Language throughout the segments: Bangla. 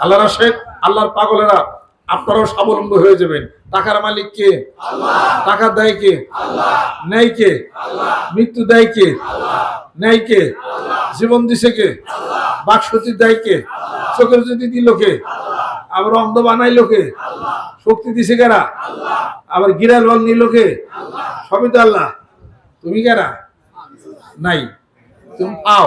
আল্লাহর শেখ আল্লাহর পাগলেরা আপনারাও স্বাবলম্বী হয়ে যাবেন টাকার মালিক কে টাকা দেয় কে নেয় কে মৃত্যু দেয় কে নেয় কে জীবন দিছে কে বাকশক্তি দেয় কে চোখের যদি দিল কে আবার অন্ধ বানাইলো কে শক্তি দিছে কারা আবার গিরাল বল নিল কে সবই তো আল্লাহ তুমি কারা নাই তুমি পাও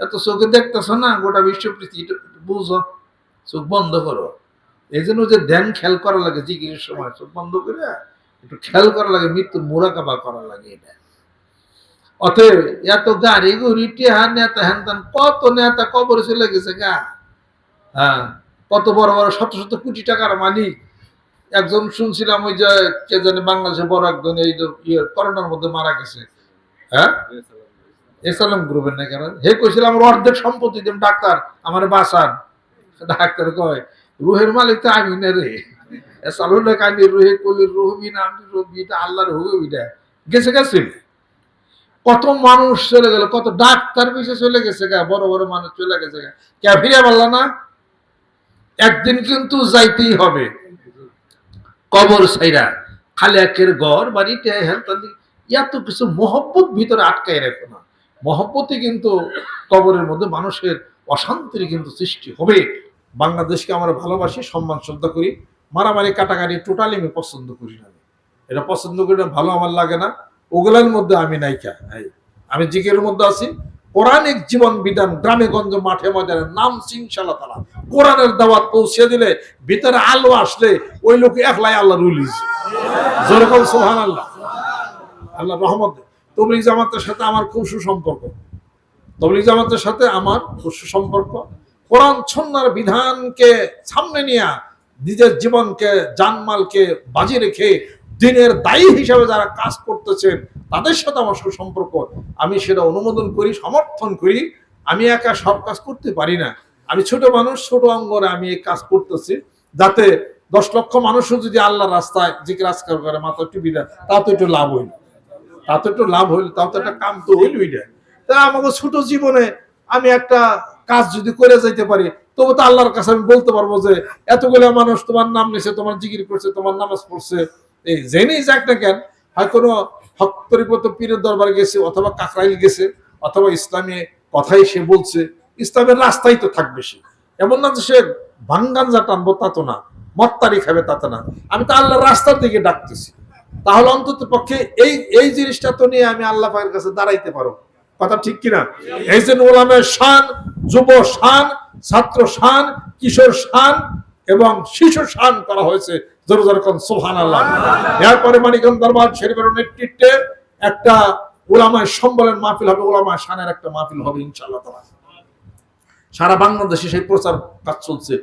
এত চোখে দেখতেছ না, গোটা বিশ্ব পৃথিবী বুঝো, চোখ বন্ধ করো। এই জন্য যে ধ্যান খেয়াল করা লাগে জিজ্ঞেসের সময় চোখ বন্ধ করে একটু খেয়াল করা লাগে, মৃত্যুর মোরাকাবা করা লাগে এটা। অতএব এত গাড়ি গুড়ি টেহা নেতা হ্যান কত নেতা কবরে চলে গেছে গা। হ্যাঁ কত বড় বড় শত শত কোটি টাকার মালিক। একজন শুনছিলাম ওই যে, কে জানে বাংলাদেশে বড় একজন এই করোনার মধ্যে মারা গেছে। হ্যাঁ? এসালাম গ্রুপের হে কইছিল আমার অর্ধেক সম্পত্তি ডাক্তার, আমার বাসান ডাক্তার কয়, রুহের মালিক তো আমি না রে। রুহে কলি রুহবি না, আমি এটা আল্লাহর গেছে গেছে কত মানুষ চলে গেল, কত ডাক্তার পিছে চলে গেছে গা, বড় বড় মানুষ চলে গেছে গা। কে ফিরে বলল না? একদিন কিন্তু যাইতেই হবে। কবর সাইরা খালি একের ঘর বাড়িতে হেলতালি, এত কিছু মহব্বত ভিতরে আটকায় রাখো না। মহব্বতে কিন্তু কবরের মধ্যে মানুষের অশান্তির কিন্তু সৃষ্টি হবে। বাংলাদেশকে আমরা ভালোবাসি সম্মান শ্রদ্ধা করি। মারামারি কাটাকাটি টোটালি আমি পছন্দ করি না এটা পছন্দ করি না ভালো আমার লাগে না। ওগুলোর মধ্যে আমি এই, আমি জিকের মধ্যে আছি। কোরআনিক জীবন বিধান গ্রামে গঞ্জ মাঠে ময়দানে নাম সিংশালা তালা। কোরআনের দাওয়াত পৌঁছে দিলে ভিতরে আলো আসলে ওই লোক একলাই আল্লাহ রুলিজ যেরকম সোহান আল্লাহ আল্লাহ রহমত তবলিগ জামাতের সাথে আমার খুব সুসম্পর্ক। তবলিগ জামাতের সাথে আমার খুব সুসম্পর্ক। কোরআন ছন্নার বিধানকে সামনে নিয়ে নিজের জীবনকে, জানমালকে বাজি রেখে দিনের দায়ী হিসাবে যারা কাজ করতেছেন, তাদের সাথে আমার সুসম্পর্ক। আমি সেটা অনুমোদন করি, সমর্থন করি। আমি একা সব কাজ করতে পারি না। আমি ছোট মানুষ, ছোট অঙ্গনে আমি এই কাজ করতেছি যাতে দশ লক্ষ মানুষও যদি আল্লাহ রাস্তায় জিজ্ঞাসা করে মাথা টিভি দেয় তা তো একটু লাভ হইল। তা তো একটু লাভ হইল তাও তো একটা কাম তো হইলই না। তা আমাকে ছোট জীবনে আমি একটা কাজ যদি করে যাইতে পারি, তবু তো আল্লাহর কাছে আমি বলতে পারব যে, এতগুলো মানুষ তোমার নাম নিছে, তোমার জিকির করছে, তোমার নামাজ পড়ছে। এই জেনেই যাক না কেন, হয় কোনো হক্তরিপত পীরের দরবার গেছে, অথবা কাকরাইল গেছে, অথবা ইসলামী কথাই সে বলছে, ইসলামের রাস্তাই তো থাকবে সে। এমন না যে সে ভাঙ্গান যা টানবো তা তো না, মত্তারি খাবে তা তো না। আমি তো আল্লাহর রাস্তার দিকে ডাকতেছি। তাহলে অন্তত পক্ষে এই এই জিনিসটা তো নিয়ে আমি আল্লাহ পাকের কাছে দাঁড়াইতে পারো। কথা ঠিক কিনা? এই যে ওলামের শান, যুব শান, ছাত্র শান, কিশোর শান এবং শিশু শান করা হয়েছে। একটা ওলামায় সম্বলের মাহফিল হবে, ওলামায় শানের একটা মাহফিল হবে, ইনশাআল্লাহ তাআলা। সারা বাংলাদেশে সেই প্রচার কাজ চলছে।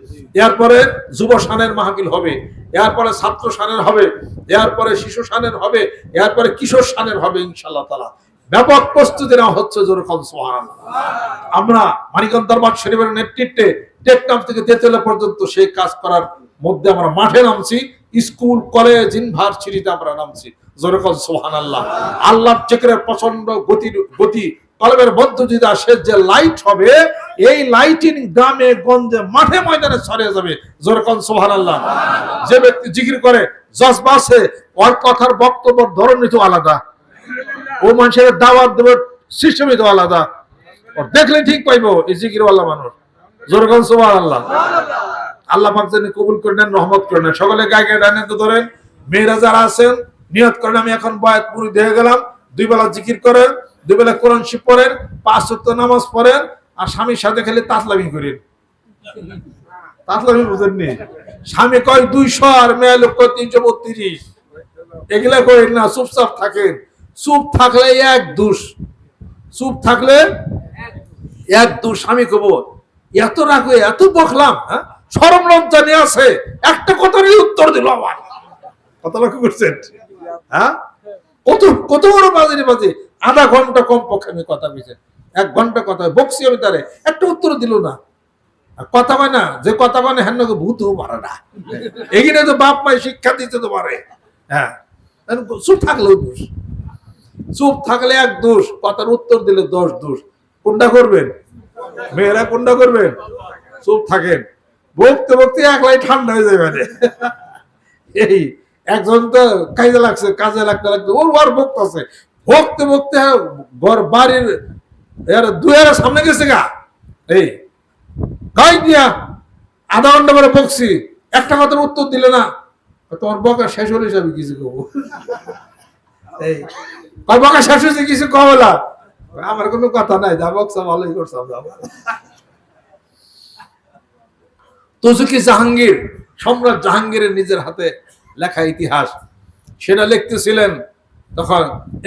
এরপরে যুব সানের মাহফিল হবে, এরপরে ছাত্র শানের হবে, এরপরে শিশু সানের হবে, এরপরে কিশোর শানের হবে ইনশাআল্লাহ তাআলা। ব্যাপক প্রস্তুতি নেওয়া হচ্ছে যেরকম সোহান আমরা মানিকগঞ্জ দরবার শরীফের নেতৃত্বে টেকনাম থেকে তেতলা পর্যন্ত সেই কাজ করার মধ্যে আমরা মাঠে নামছি, স্কুল, কলেজ, ইউনিভার্সিটিতে আমরা নামছি যেরকম সোহান আল্লাহ আল্লাহ চেকের প্রচণ্ড গতি গতি মধ্য যদি আসে যে লাইট হবে, এই লাইটিং গ্রামে, গঞ্জে, মাঠে, ময়দানে ছড়িয়ে যাবে। যেরকম সোহান আল্লাহ যে ব্যক্তি জিকির করে জজবাসে ওর কথার বক্তব্য ধরনই তো আলাদা। ও মানুষের দাওয়াত দেবে সিস্টেমই তো আলাদা। ওর দেখলে ঠিক পাইবো, এই জিকিরওয়ালা মানুষ। জোরগান সোহান আল্লাহ আল্লাহ পাক যেন কবুল করে নেন, রহমত করে নেন। সকলে গায়ে গায়ে ডানে তো ধরেন। মেয়েরা যারা আছেন, নিয়ত করেন, আমি এখন বয়াত পুরি দিয়ে গেলাম। দুই বেলা জিকির করেন। দুই বেলা কোরআন শিব পড়েন, পাঁচ সত্য নামাজ পড়েন, আর স্বামীর সাথে খেলে তাতলামি করেন। তাতলামি বুঝেননি? স্বামী কয়, দুইশো আর মেয়ে লোক কয়, তিনশো বত্রিশ। এগুলা করেন না, চুপচাপ থাকেন। চুপ থাকলে এক দুষ। চুপ থাকলে এক দু স্বামী কব এত রাখবে এত বকলাম হ্যাঁ? সরম লজ্জা নিয়ে আছে। একটা কথারই উত্তর দিল আমার কথা লক্ষ্য করছেন? হ্যাঁ? কত কত বড় বাজে বাজে। আধা ঘণ্টা কম পক্ষে আমি কথা কইছে। এক ঘণ্টা কথা বকছি আমি তারে। একটা উত্তর দিল না। কথা কয় না, যে কথা কয় না হ্যাঁ নাকি ভূত পারে না। এখানে তো বাপ মাই শিক্ষা দিতে তো পারে। হ্যাঁ। চুপ থাকলেও দোষ। চুপ থাকলে এক দোষ, কথার উত্তর দিলে দশ দোষ। কোনটা করবেন? মেয়েরা কোনটা করবেন? চুপ থাকেন। বকতে বকতে একলাই ঠান্ডা হয়ে যাবে মানে। এই, একজন তো কাজে লাগছে, কাজে লাগতে লাগতে। ওর বার বকতেছে বকতে বকতে ঘর, বাড়ির, এর দুয়ারের সামনে গেছে গা। এই গাই দিয়া? আধা ঘণ্টা পরে বকছি। একটা কথার উত্তর দিলে না তোমার বকা শেষ হলে যাবে কিছু কব। এই বকা শেষ হয়েছে কিছু কবলা আমার কোনো কথা নাই, যা বকছা ভালোই করছাম তজুকি জাহাঙ্গীর, সম্রাট জাহাঙ্গীরের নিজের হাতে লেখা ইতিহাস। সেটা লিখতেছিলেন তখন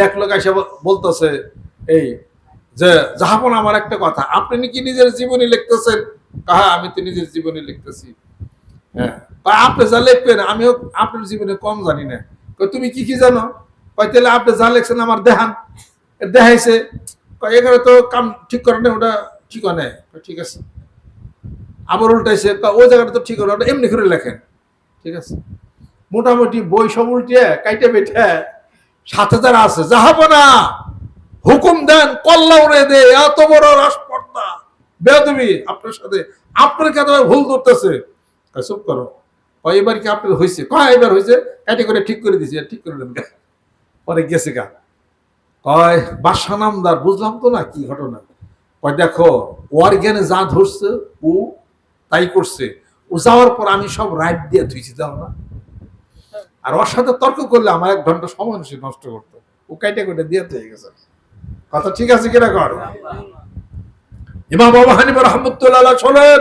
এক লোক এসে বলতেছে, এই যে জাহাপন, আমার একটা কথা, আপনি নাকি নিজের জীবনী লিখতেছেন? কাহা আমি তো নিজের জীবনী লিখতেছি। হ্যাঁ আপনি যা লিখবেন, আমিও আপনার জীবনে কম জানি না। তুমি কি কি জানো? তাহলে আপনি যা লিখছেন আমার দেখান। দেখাইছে। এখানে তো কাম ঠিক করে না ওটা ঠিক হয় না ঠিক আছে। আবার উল্টাইছে ওই জায়গাটা তো ঠিক হলো ওটা এমনি করে লেখেন। ঠিক আছে। মোটামুটি বই সব উল্টিয়ে কাইটে বেটে সাথে যারা আছে যাহাবো না। হুকুম দেন, কল্লা উড়ে দে, এত বড় রাজপর্দা। বেদবি আপনার সাথে। আপনার কেন ভুল করতেছে চুপ করো। এবার কি আপনার হয়েছে কয়, এবার হয়েছে এটি করে ঠিক করে দিয়েছে ঠিক করে দেন। পরে গেছে গা। কয় বাসা নামদার, বুঝলাম তো না কি ঘটনা। কয়, দেখো ওর জ্ঞানে যা ধরছে, ও তাই করছে। ও যাওয়ার পর আমি সব রাইট দিয়ে ধুইছি যাও না। আর ওর সাথে তর্ক করলে আমার এক ঘণ্টা সময় সে নষ্ট করতো। ও কাইটে কেটে দিয়ে হয়ে গেছে। কথা ঠিক আছে কিনা কর? ইমাম বাবা হানিফা রহমতুল্লাহ শোনেন,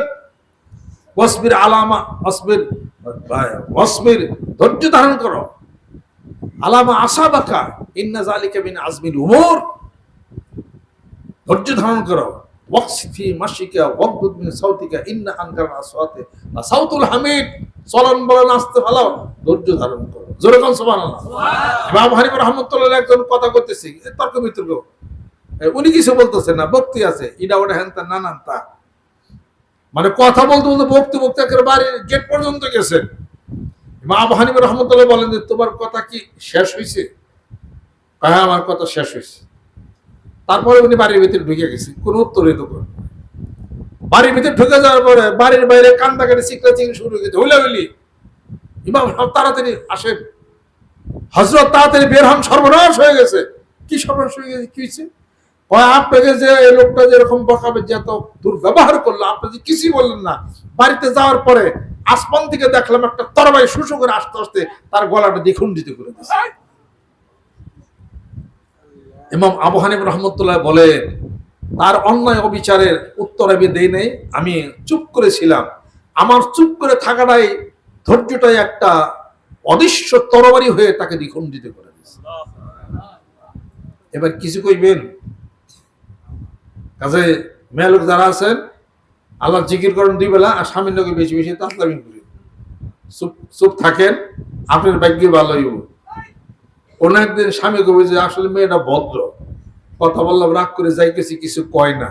ওয়াসবির আলামা, ওয়াসবির ওয়াসবির, ধৈর্য ধারণ করো। আলামা আসাবাকা, ইন্না জালিকা মিন আজমিল উমর। ধৈর্য ধারণ করো। ওয়াকসিফি মাসিকা মিন সাউতিকা ইন্না আনকার আসওয়াতে। না সাউতুল হামিদ চলন বলন আসতে ভালো ধৈর্য ধারণ করো। জোরে কোন সুবহানাল্লাহ। ইমাম হানিফ রাহমাতুল্লাহ একজন কথা করতেছি তর্ক বিতর্ক। উনি কিছু বলতেছেন না বক্তি আছে। ইডা ওটা হ্যান তা নানান তা। মানে কথা বলতে বলতে বক্তি বক্তি একেবারে বাড়ির গেট পর্যন্ত গেছেন ইমাম হানিফ রহমতুল্লাহ বলেন যে তোমার কথা কি শেষ হয়েছে হ্যাঁ আমার কথা শেষ হয়েছে তারপরে উনি বাড়ির ভিতরে ঢুকে গেছে, কোনো উত্তরই তো বাড়ির ভিতরে ঢুকে যাওয়ার পরে বাড়ির বাইরে কান্দা কাটি চিকলা চিকলি শুরু হয়ে গেছে হইলা হইলি ইমাম সাহেব তাড়াতাড়ি আসেন। হজরত তাড়াতাড়ি বের হন, সর্বনাশ হয়ে গেছে। কি সর্বনাশ হয়ে গেছে, কি হয়েছে? আপনাকে যে এই লোকটা যেরকম বকাবে যে এত দুর্ব্যবহার করল, আপনি যে কিছুই বললেন না। বাড়িতে যাওয়ার পরে আসমান থেকে দেখলাম একটা তরবাই শুশু করে আস্তে আস্তে তার গলাটা দ্বিখণ্ডিত করে দিয়েছে। ইমাম আবু হানিফ রহমতুল্লাহ বলেন তার অন্যায় অবিচারের উত্তর আমি দেই নেই, আমি চুপ করেছিলাম। আমার চুপ করে থাকাটাই ধৈর্যটাই একটা অদৃশ্য তরবারি হয়ে তাকে দ্বিখণ্ডিত করে দিয়েছে। এবার কিছু কইবেন? কাজে মেয়ে লোক যারা আছেন, আল্লাহ জিকির করেন দুই বেলা, আর স্বামীর লোকে বেশি বেশি তাসলামি করি চুপ চুপ থাকেন, আপনার ভাগ্য ভালো হইব। কোন একদিন স্বামী কবে যে আসলে মেয়েটা ভদ্র। কথা বললাম, রাগ করে যাইতেছি, কিছু কয় না।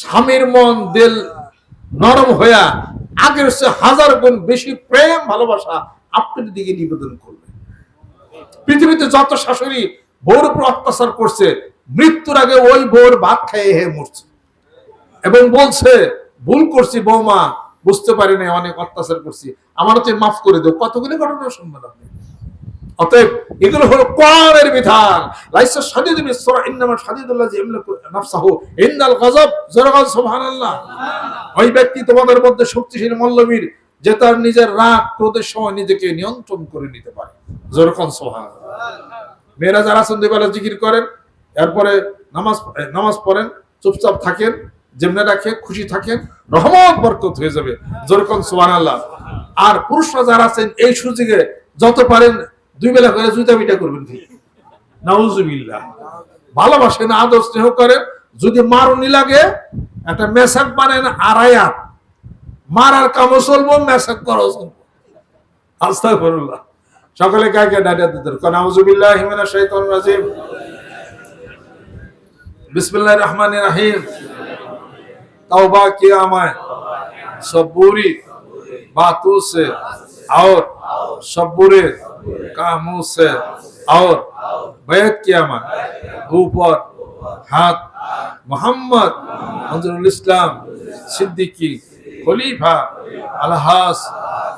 স্বামীর মন দিল নরম হইয়া, আগের সে হাজার গুণ বেশি প্রেম, ভালোবাসা আপনার দিকে নিবেদন করবে। পৃথিবীতে যত শাশুড়ি বউর উপর অত্যাচার করছে, মৃত্যুর আগে ওই বউর ভাত খেয়ে হে মরছে। এবং বলছে, ভুল করছি বৌমা, বুঝতে পারি না অনেক অত্যাচার করছি। আমারও তুই মাফ করে দেও। কতগুলি ঘটনা শুনবেন আপনি অতএব এগুলো হলো কোরআনের বিধান। লাইসা সাদিদ বিসরা ইন্নামা সাদিদুল্লাহ জি নাফসাহু। গজব জোরগাল সুবহানাল্লাহ। ওই ব্যক্তি তোমাদের মধ্যে শক্তিশালী মল্লবীর, যে তার নিজের রাগ ক্রোধের সময় নিজেকে নিয়ন্ত্রণ করে নিতে পারে। জোরকন সুবহানাল্লাহ। মেয়েরা যারা সন্ধ্যেবেলা জিকির করেন, এরপরে নামাজ নামাজ পড়েন, চুপচাপ থাকেন যেমনে রাখে খুশি থাকেন, রহমত, বরকত হয়ে যাবে। সুবান আল্লাহ আর পুরুষরা যারা আছেন, এই সুযোগে যত পারেন দুই বেলা করে পিঠা করবেন ঠিক নাউজুবিল্লাহ। ভালোবাসেন আদর স্নেহ করেন যদি মারুনি লাগে, একটা মেসাক বানেন আড়াইয়া। মারার কামও চলবো, মেসাক করো চলবো। আস্থা করুল্লাহ সকালে কাকে ডাটা দিতেন কারণ আউজুবিল্লাহ হিমেনা শৈতন রাজিম। বিসমুল্লাহ রহমান রাহিম। তওবা কিয়ামায়। সবুরি। বা সে और सबूरे का मुंह से और बैत किया ऊपर হাত, মোহাম্মদ নজরুল ইসলাম সিদ্দিকি, খলিফা, আলহাস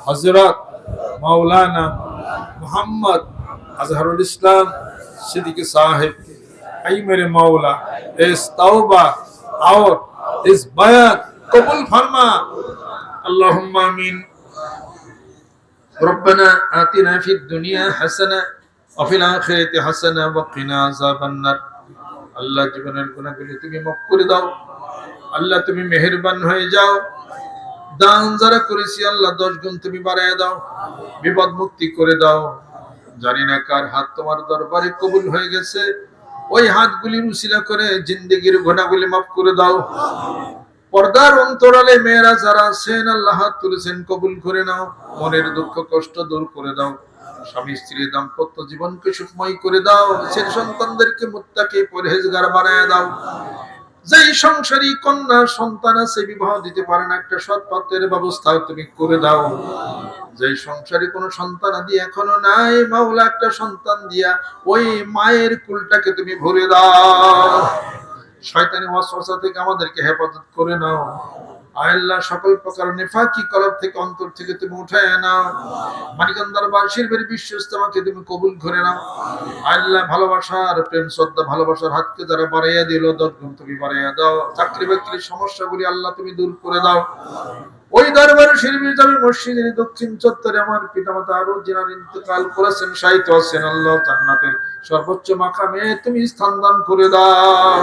হজরত মাওলানা মোহাম্মদ আজহারুল ইসলাম সিদ্দিকি সাহেব आई मेरे मौला इस तौबा और इस बयात कबूल फरमा अल्लाहुम्मा आमीन ربنا آتنا في الدنيا حسنة وفي الآخرة حسنة وقنا عذاب النار আল্লাহ জীবনের গুণাগুলি তুমি মাফ করে দাও আল্লাহ তুমি মেহেরবান হয়ে যাও দান যারা করেছি আল্লাহ দশ গুণ তুমি বাড়ায় দাও বিপদ মুক্তি করে দাও জানি না কার হাত তোমার দরবারে কবুল হয়ে গেছে ওই হাতগুলি উসিলা করে জিন্দেগির ঘটনাগুলি মাফ করে দাও পর্দার অন্তরালে মেয়েরা যারা আছেন, আল্লাহ তুলেছেন, কবুল করে নাও, মনের দুঃখ, কষ্ট দূর করে দাও। স্বামী স্ত্রী দাম্পত্য জীবনকে সুখময় করে দাও ছেলে সন্তানদেরকে মুত্তাকে পরহেজগার বানায় দাও। যেই সংসারী কন্যা, সন্তান আছে, বিবাহ দিতে পারে না, একটা সৎ পাত্রের ব্যবস্থা তুমি করে দাও। যেই সংসারে কোনো সন্তান আদি এখনও নাই, মাওলা একটা সন্তান দিয়া ওই মায়ের কুলটাকে তুমি ভরে দাও। শয়তানি ওয়াসওয়াসা থেকে আমাদেরকে হেফাজত করে নাও। আল্লাহ সকল প্রকার নেফাকি কলব থেকে অন্তর থেকে তুমি উঠায় নাও। মানিকান দরবার শিল্পের বিশ্বস্ত আমাকে তুমি কবুল করে নাও। আল্লাহ ভালোবাসার প্রেম, শ্রদ্ধা, ভালোবাসার হাতকে যারা বাড়াইয়া দিল দশগুণ তুমি বাড়াইয়া দাও। চাকরি বাকরির সমস্যাগুলি আল্লাহ তুমি দূর করে দাও। ওই দরবারে শিল্পীর যাবে মসজিদের দক্ষিণ চত্বরে আমার পিতামাতা আরও যিনার ইন্তেকাল করেছেন সাহিত্য আছেন, আল্লাহ জান্নাতের সর্বোচ্চ মাকামে তুমি স্থান দান করে দাও।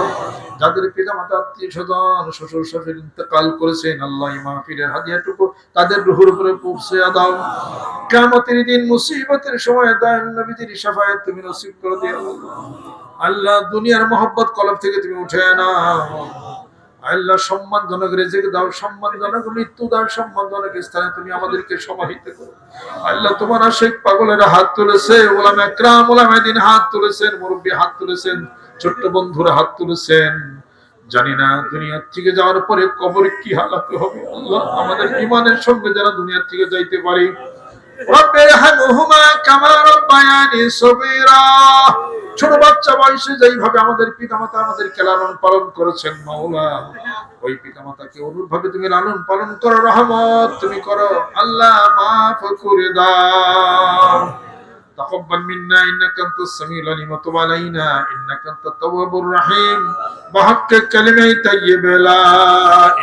যাদের পিতা মাতা আত্মীয় স্বজন, শ্বশুর শাশুড়ি ইন্তেকাল করেছেন, আল্লাহ মাহফিলের হাদিয়াটুকু তাদের রুহুর উপরে পৌঁছে দাও। কিয়ামতের দিন মুসিবতের সময় দায় নবীদের শাফায়াত তুমি নসিব করে দিও। আল্লাহ দুনিয়ার মহব্বত কলব থেকে তুমি উঠে নাও। আল্লাহ সম্মানজনক রেজেক দাও সম্মানজনক মৃত্যু দাও সম্মানজনক স্থানে তুমি আমাদেরকে সমাহিত করো। আল্লাহ তোমার আশেক পাগলেরা হাত তুলেছে, ওলাম একরাম, ওলাম এদিন হাত তুলেছেন, মুরব্বী হাত তুলেছেন, ছোট্ট বন্ধুরা হাত তুলেছেন। জানি না দুনিয়ার থেকে যাওয়ার পরে কবর কি হালাতে হবে, আল্লাহ আমাদের ইমানের সঙ্গে যারা দুনিয়ার থেকে যাইতে পারি রব্বে রহমহুমা কামা রব্বায়ানি সগীরা ছোট বাচ্চা বয়সে যেইভাবে আমাদের পিতামাতা আমাদেরকে লালন পালন করেছেন মাওলা ওই পিতামাতাকে অনুরূপভাবে তুমি লালন পালন করো রহমত তুমি করো আল্লাহ মাফ করে দাও تقبل منا انك انت السميع العليم وتب علينا انك انت التواب الرحيم بحق كلمه طيبه لا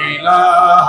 اله